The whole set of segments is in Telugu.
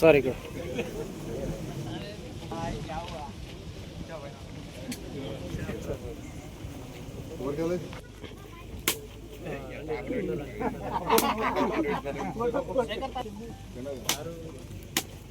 ಸರ್ ಈಗ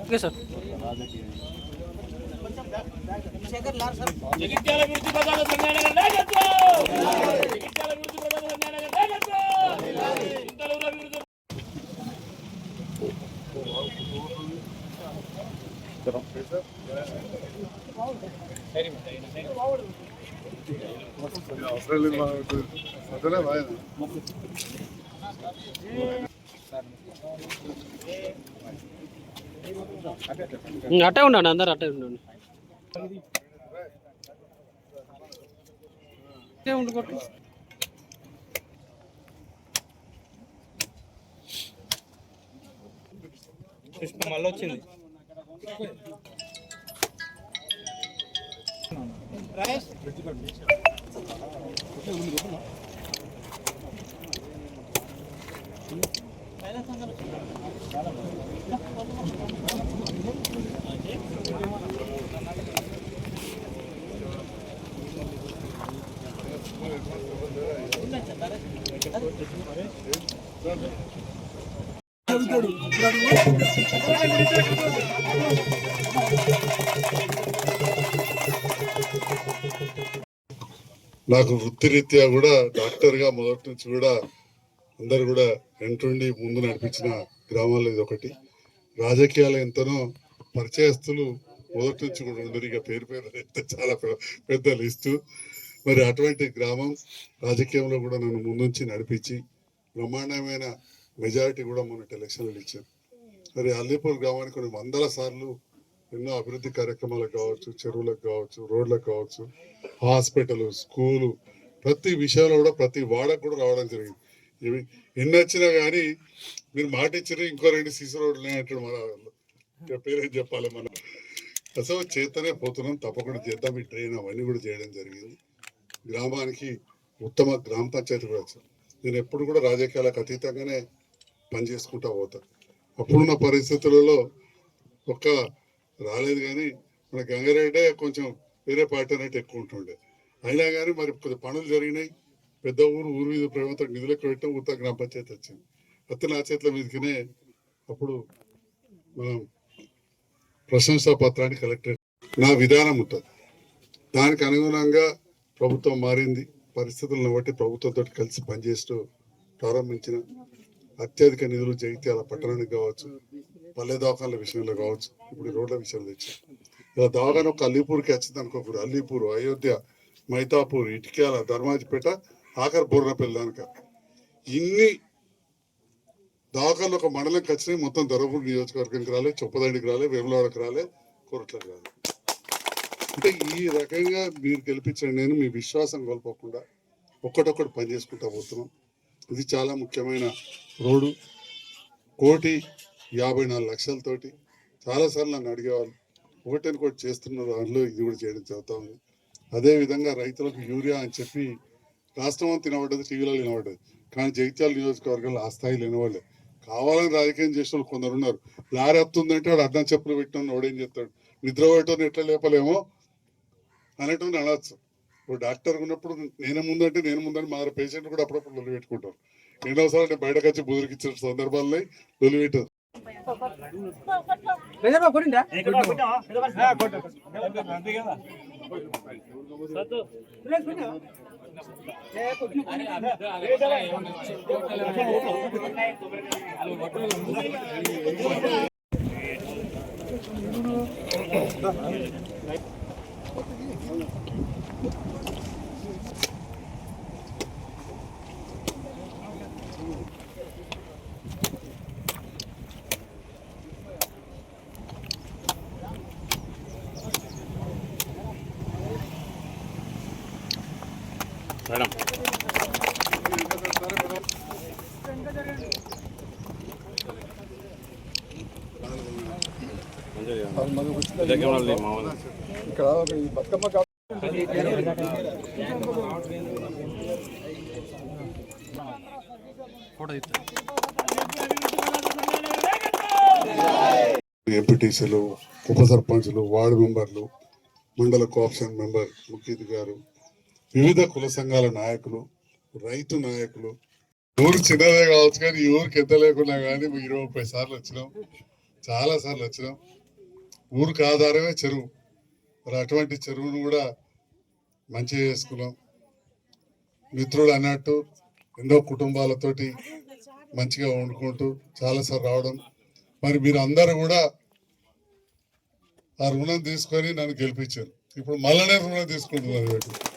ఓకే సార్. జగిత్యాల అభివృద్ధి ప్రధాన సంఘానికి నాయకత్వం. ఇంతలూరు అభివృద్ధి అట్టే ఉండండి అందరు అట్టే ఉండండి. అట్టే ఉండు కొట్టు. మళ్ళీ వచ్చింది. నాకు వృత్తిరీత్యా కూడా డాక్టర్గా మొదటి నుంచి కూడా అందరు కూడా వెంటుండి ముందు నడిపించిన గ్రామాల్లో ఇది ఒకటి రాజకీయాలు ఎంతనో పరిచయస్తులు మొదటి నుంచి కూడా ఉండరు ఇక పేరు పేరు అయితే చాలా పెద్ద లిస్టు. మరి అటువంటి గ్రామం రాజకీయంలో కూడా నన్ను ముందుంచి నడిపించి బ్రహ్మాండమైన మెజారిటీ కూడా మొన్నటి ఎలక్షన్లు ఇచ్చారు. మరి అల్లీపూర్ గ్రామానికి కొన్ని వందల సార్లు ఎన్నో అభివృద్ధి కార్యక్రమాలకు కావచ్చు చెరువులకు కావచ్చు రోడ్లకు కావచ్చు హాస్పిటల్ స్కూలు ప్రతి విషయంలో కూడా ప్రతి వాడకు కూడా రావడం జరిగింది. ఇవి ఎన్ని వచ్చినా కానీ మీరు మాట ఇచ్చారు ఇంకో రెండు సీసీ రోడ్లు అంటాడు మన వాళ్ళు. ఇక పేరేం చెప్పాలి మనం? అసలు చేతనే పోతున్నాం తప్పకుండా చేద్దాం. ఈ ట్రైన్ అవన్నీ కూడా చేయడం జరిగింది. గ్రామానికి ఉత్తమ గ్రామ పంచాయతీ కూడా వచ్చాం నేను ఎప్పుడు కూడా రాజకీయాలకు అతీతంగానే పనిచేసుకుంటా పోతాను అప్పుడున్న పరిస్థితులలో ఒక్క రాలేదు కానీ మన గంగారెడ్డే కొంచెం వేరే పార్టీ అనేది ఎక్కువ ఉంటుండే. అయినా కానీ మరి కొద్ది పనులు జరిగినాయి. పెద్ద ఊరు ఊరు మీద ప్రభుత్వం నిధులకు పెట్టాం ఉత్తర గ్రామ పంచాయతీ వచ్చింది. అత్త నా చేతుల మీదకినే అప్పుడు మనం ప్రశంసా పత్రాన్ని కలెక్టర్ నా విధానం ఉంటుంది. దానికి అనుగుణంగా ప్రభుత్వం మారింది. పరిస్థితులను బట్టి ప్రభుత్వంతో కలిసి పనిచేస్తూ ప్రారంభించిన అత్యధిక నిధులు జగిత్యాల పట్టణానికి కావచ్చు పల్లె దవాఖాన్ల విషయంలో కావచ్చు ఇప్పుడు రోడ్ల విషయంలో తెచ్చాం. ఇలా దవాఖాన ఒక అల్లీపూర్కి వచ్చింది అనుకోకూడదు. అల్లీపూర్ అయోధ్య మైతాపూర్ ఇటిక్యాల ధర్మాజిపేట ఆఖరి బోర్నపల్లి పెళ్ళానుక ఇన్ని దాఖలు ఒక మండలంకి వచ్చినాయి మొత్తం ధర్మపూర్ నియోజకవర్గానికి రాలే చొప్పదండికి రాలే వేములవాడకి రాలే కోరట్లకు రాలే. అంటే ఈ రకంగా మీరు గెలిపించండి నేను మీ విశ్వాసం కోల్పోకుండా ఒక్కటొక్కటి పని చేసుకుంటా పోతున్నాం. ఇది చాలా ముఖ్యమైన రోడ్డు. కోటి యాభై నాలుగు లక్షలతోటి చాలాసార్లు నన్ను అడిగేవాళ్ళు ఒకటి ఒకటి చేస్తున్న దానిలో ఇది కూడా చేయడం జరుగుతా ఉంది. అదేవిధంగా రైతులకు యూరియా అని చెప్పి రాష్ట్రం అంతా వినబడ్డది టీవీలో వినబడ్డది. కానీ జగిత్యాల నియోజకవర్గంలో ఆ స్థాయిలో వినవాళ్ళే కావాలని రాజకీయం చేసిన వాళ్ళు కొందరు ఉన్నారు. లారీ వస్తుందంటే వాడు అడ్డం చెప్పులు పెట్టిన వాడేం చేస్తాడు? నిద్ర పోయేటోని ఎట్లా లేపలేమో అనేటువంటి అనొచ్చు. ఇప్పుడు డాక్టర్ ఉన్నప్పుడు నేనే ముందంటే నేను ముందని మా పేషెంట్ కూడా అప్పుడప్పుడు లొల్లి పెట్టుకుంటారు. ఎన్నోసార్లు నేను బయటకు వచ్చి బుదిరికిచ్చిన సందర్భాల్లో లొల్లి పెట్టారు మేడం దగ్గర మేడం. ఎంపీటీసీలు ఉప సర్పంచ్లు వార్డు మెంబర్లు మండల కోఆప్షన్ మెంబర్ ముఖ్యతి గారు వివిధ కుల సంఘాల నాయకులు రైతు నాయకులు. ఊరు చిన్నదే కావచ్చు కానీ ఈ ఊరికి ఎంత లేకున్నా కానీ ఇరవై ముప్పై సార్లు వచ్చినాం. చాలా సార్లు వచ్చినాం. ఊరికి ఆధారమే చెరువు. మరి అటువంటి చెరువును కూడా మంచిగా చేసుకున్నాం. మిత్రుడు అన్నట్టు ఎన్నో కుటుంబాలతోటి మంచిగా వండుకుంటూ చాలాసార్లు రావడం. మరి మీరు అందరూ కూడా ఆ రుణం తీసుకొని నన్ను గెలిపించారు. ఇప్పుడు మళ్ళనే రుణం తీసుకుంటున్నారు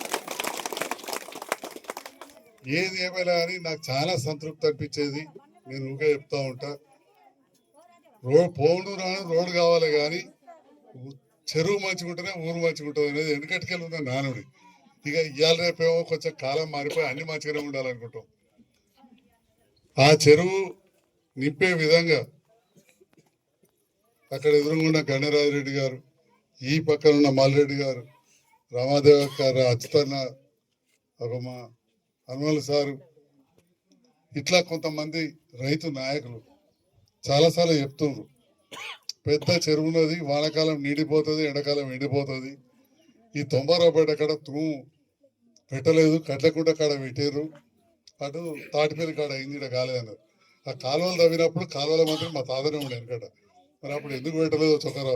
ఏది ఏమైనా కానీ నాకు చాలా సంతృప్తి అనిపించేది. నేను ఊకే చెప్తా ఉంటా. రోడ్ పోండు రాను రోడ్డు కావాలి కానీ చెరువు మంచిగా ఉంటేనే ఊరు మంచిగా ఉంటుంది అనేది వెనకటికెళ్ళి ఉంది నానుడి. ఇక ఇవాళ రేపేమో కొంచెం కాలం మారిపోయి అన్ని మంచిగానే ఉండాలనుకుంటాం. ఆ చెరువు నింపే విధంగా అక్కడ ఎదురుగున్న గణరాజరెడ్డి గారు ఈ పక్కన ఉన్న మల్రెడ్డి గారు రామాదేవ గారు అచ్యుతన్న ఒక మా హనుమల్ సారు ఇట్లా కొంతమంది రైతు నాయకులు చాలాసార్లు చెప్తున్నారు పెద్ద చెరువున్నది వానాకాలం నీడిపోతుంది ఎండాకాలం ఎండిపోతుంది. ఈ తొంభై కాడ తుమ్ము తూము పెట్టలేదు కట్లకుంట కాడ పెట్టారు అటు తాటిపేరు కాడ అయింది ఇక్కడ కాలేదన్నారు. ఆ కాలువలు తవ్వినప్పుడు కాలువల మాత్రం మా తాతనే ఉండే వెనకట. మరి అప్పుడు ఎందుకు పెట్టలేదు చొక్కరా